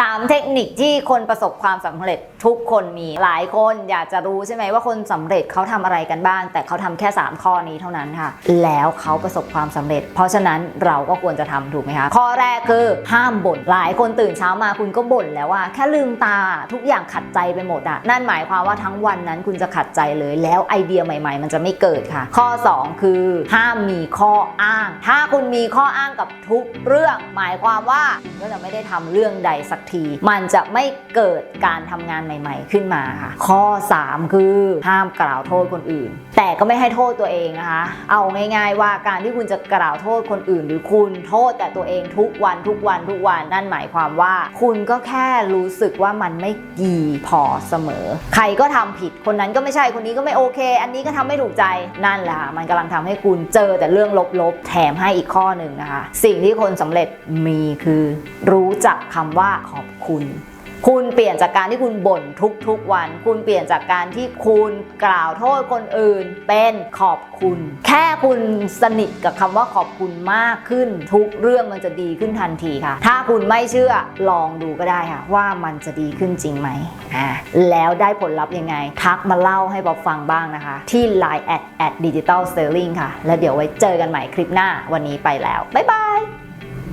3 เทคนิคที่คนประสบความสำเร็จทุกคนมีหลายคนอยากจะรู้ใช่ไหมว่าคนสำเร็จเขาทำอะไรกันบ้าง แต่เขาทำแค่ 3 ข้อนี้เท่านั้นค่ะ แล้วเขาประสบความสำเร็จ เพราะฉะนั้นเราก็ควรจะทำถูกไหมคะข้อแรกคือห้ามบ่นหลายคนตื่นเช้ามาคุณก็บ่นแล้วว่าแค่ลืมตาทุกอย่างขัดใจไปหมดอะนั่นหมายความว่าทั้งวันนั้นคุณจะขัดใจเลย แล้วไอเดียใหม่ ๆ มันจะไม่เกิดค่ะ ข้อ 2 คือ ห้ามมีข้ออ้าง ถ้าคุณมีข้ออ้างกับทุกเรื่อง หมายความว่าคุณก็จะไม่ได้ทำเรื่องใดสักที มันจะไม่เกิดการทำงานใหม่ ๆ ขึ้นมาค่ะ ข้อ 3 คือห้ามกล่าวโทษคนอื่น แต่ก็ไม่ให้โทษตัวเองนะคะ เอาง่าย ๆ ว่าการที่คุณจะกล่าวโทษคนอื่น หรือคุณโทษแต่ตัวเองทุกวันทุกวันทุกวันนั่นหมายความว่า คุณก็แค่รู้สึกว่ามันไม่ดีพอเสมอ ใครก็ทำผิดคนนั้นก็ไม่ใช่คนนี้ก็ไม่โอเค อันนี้ก็ทำไม่ถูกใจนั่นแหละค่ะมันกำลังทำให้คุณเจอแต่เรื่องลบๆแถมให้อีกข้อหนึ่งนะคะ สิ่งที่คนสำเร็จมีคือ รู้จักคำว่าขอบคุณ คุณเปลี่ยนจากการที่คุณบ่นทุกๆวัน คุณเปลี่ยนจากการที่คุณกล่าวโทษคนอื่น เป็นขอบคุณ แค่คุณสนิทกับคำว่าขอบคุณมากขึ้น ทุกเรื่องมันจะดีขึ้นทันทีค่ะ ถ้าคุณไม่เชื่อลองดูก็ได้ค่ะ ว่ามันจะดีขึ้นจริงไหมอ่าแล้วได้ผลลัพธ์ยังไง ทักมาเล่าให้บอบฟังบ้างนะคะ ที่ Line at at digital sterling ค่ะ แล้วเดี๋ยวไว้เจอกันใหม่คลิปหน้าวันนี้ไปแล้วบ๊ายบาย